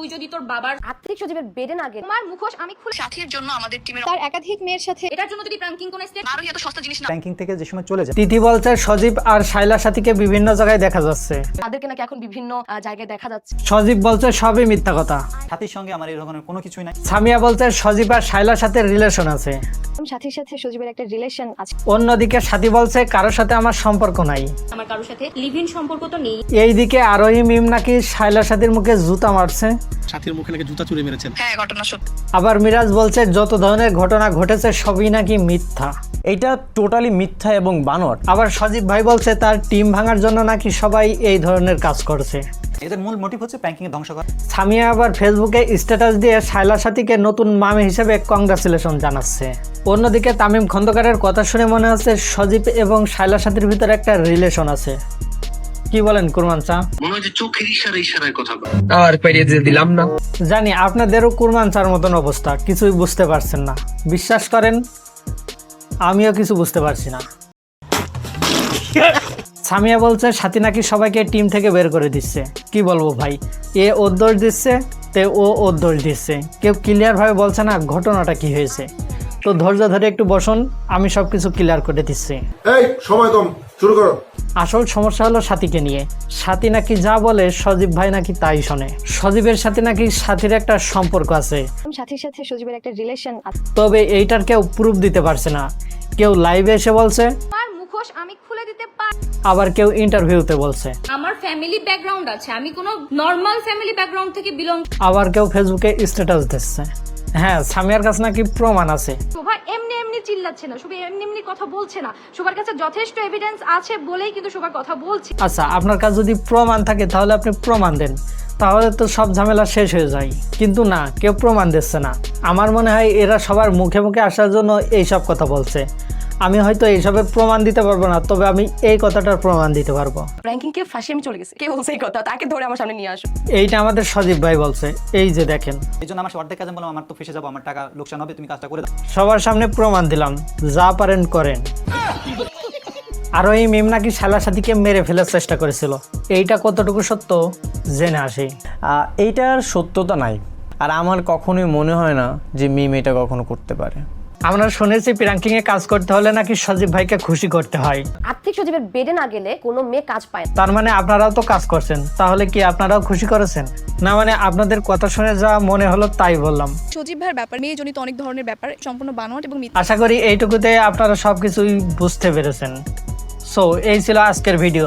তুই যদি তোর বাবার আর্থিক সচিবের বেডে না গেলে তোমার মুখোশ আমি খুলে সাথীর জন্য আমাদের টিমের তার একাধিক মেয়ের সাথে এটার জন্য যদি প্রাঙ্কিং কোন স্টেট আরোই এত সস্তা জিনিস না। ব্যাংকিং থেকে যে সময় চলে যায়। তিথি বলছে সজীব আর শাইলা সাথীকে বিভিন্ন জায়গায় দেখা যাচ্ছে। তাদেরকে নাকি এখন বিভিন্ন জায়গায় দেখা যাচ্ছে। সজীব বলছে সবই মিথ্যা কথা। সাথীর সঙ্গে আমার এই ধরনের কোনো কিছুই নাই। সামিয়া বলছে সজীব আর শাইলার সাথে রিলেশন আছে। সাথীর সাথে সজীবের একটা রিলেশন আছে। অন্যদিকে সাথী বলছে কারোর সাথে আমার সম্পর্ক নাই। আমার কারোর সাথে লিভ ইন সম্পর্ক তো নেই। এইদিকে আরোহী মিম নাকি শাইলার সাথীর মুখে জুতা মারছে। সাথীর মুখে নাকি জুতা চুরে মেরেছেন? হ্যাঁ ঘটনা সত্যি। আবার মিরাজ বলছে যত ধরনের ঘটনা ঘটেছে সবই নাকি মিথ্যা। এইটা টোটালি মিথ্যা এবং বানোয়াট। আবার সজীব ভাই বলছে তার টিম ভাঙার জন্য নাকি সবাই এই ধরনের কাজ করছে। এদের মূল মোটিভ হচ্ছে ব্যাংকিং এ ধ্বংস করা। সামিয়া আবার ফেসবুকে স্ট্যাটাস দিয়ে শাইলা সাথীকে নতুন মামি হিসেবে কংগ্রাচুলেশন জানাচ্ছে। অন্যদিকে তামিম খন্দকারের কথা শুনে মনে হচ্ছে সজীব এবং শাইলা সাথীর ভিতরে একটা রিলেশন আছে। কি বলেন কুরমান চা? মনে হয় চোখের ইশারা ইশারায় কথা বলে। আর পেরিয়ে দিলাম না। জানি আপনাদেরও কুরমান চার মতন অবস্থা কিছুই বুঝতে পারছেন না। বিশ্বাস করেন আমিও কিছু বুঝতে পারছি না। সামিয়া বলছে সাথী নাকি সবাইকে টিম থেকে বের করে দিচ্ছে। কি বলব ভাই এ ওর দোষ দিচ্ছে তে ও ওর দোষ দিচ্ছে। কেউ ক্লিয়ারভাবে বলছে না ঘটনাটা কি হয়েছে। তো ধৈর্য ধরে একটু বসুন আমি সব কিছু ক্লিয়ার করে দিচ্ছি। এই সময় কম শুরু করো। আসল সমস্যা হলো সাথীকে নিয়ে। সাথী নাকি যা বলে সজীব ভাই নাকি তাই শোনে। সজীবের সাথে নাকি সাথীর একটা সম্পর্ক আছে। সাথীর সাথে সজীবের একটা রিলেশন আছে তবে এইটার কেউ প্রুফ দিতে পারছে না। কেউ লাইভে এসে বলছে। তোমার মুখোশ আমি খুলে দিতে পারি আবার কেউ ইন্টারভিউতে বলছে। আমার ফ্যামিলি ব্যাকগ্রাউন্ড আছে। আমি কোনো নর্মাল ফ্যামিলি ব্যাকগ্রাউন্ড থেকে বিলং আবার কেউ ফেসবুকে স্ট্যাটাস দিচ্ছে। হ্যাঁ সামিয়ার কাছে নাকি প্রমাণ আছে। শোভা এমনি এমনি চিল্লাচ্ছে না শোভা এমনি এমনি কথা বলছে না। শোভার কাছে যথেষ্ট এভিডেন্স আছে বলেই কিন্তু শোভা কথা বলছে। আচ্ছা আপনার কাছে যদি প্রমাণ থাকে, তাহলে আপনি প্রমাণ দেন। তাহলে তো সব ঝামেলা শেষ হয়ে যায়। কিন্তু না, কেউ প্রমাণ দিচ্ছে না। আমার মনে হয় এরা সবার মুখে মুখে আসার জন্য এইসব কথা বলছে। আমি হয়তো এইসবের প্রমাণ দিতে পারব না তবে আমি এই কথাটার প্রমাণ দিতে পারব। র্যাঙ্কিং কে ফাঁসি আমি চলে গেছি কে বলছে এই কথা তাকে ধরে আমার সামনে নিয়ে আসো। এইটা আমাদের সজীব ভাই বলছে এই যে দেখেন। এই জন্য আমার অর্ধেক কাজে বললাম আমার তো ফেসে যাব আমার টাকা লোকসান হবে তুমি কাজটা করে দাও। সবার সামনে প্রমাণ দিলাম যা পারেন করেন। আরও এই মেম নাকি শালা সাথীকে মেরে ফেলার চেষ্টা করেছিল। এইটা কতটুকু সত্য জেনে আসি। আহ, এইটার সত্যতা নাই। আর আমার কখনোই মনে হয় না যে মিম এটা কখনো করতে পারে। আমরা শুনেছি প্রাঙ্কিং এ কাজ করতে হলে নাকি সজীব ভাইকে খুশি করতে হয়। আর্থিক সচিবের বেডে না গেলে কোনো মেয়ে কাজ পায় না। তার মানে আপনারাও তো কাজ করছেন তাহলে কি আপনারাও খুশি করেছেন? না মানে আপনাদের কথা শুনে যা মনে হলো তাই বললাম। সজীব ভাইয়ের ব্যাপার মেয়ে জনিত অনেক ধরনের ব্যাপার সম্পূর্ণ বানোয়াট এবং মিথ্যা। আশা করি এইটুকুতে আপনারা সবকিছুই বুঝতে পেরেছেন। সো এই ছিল আজকের ভিডিও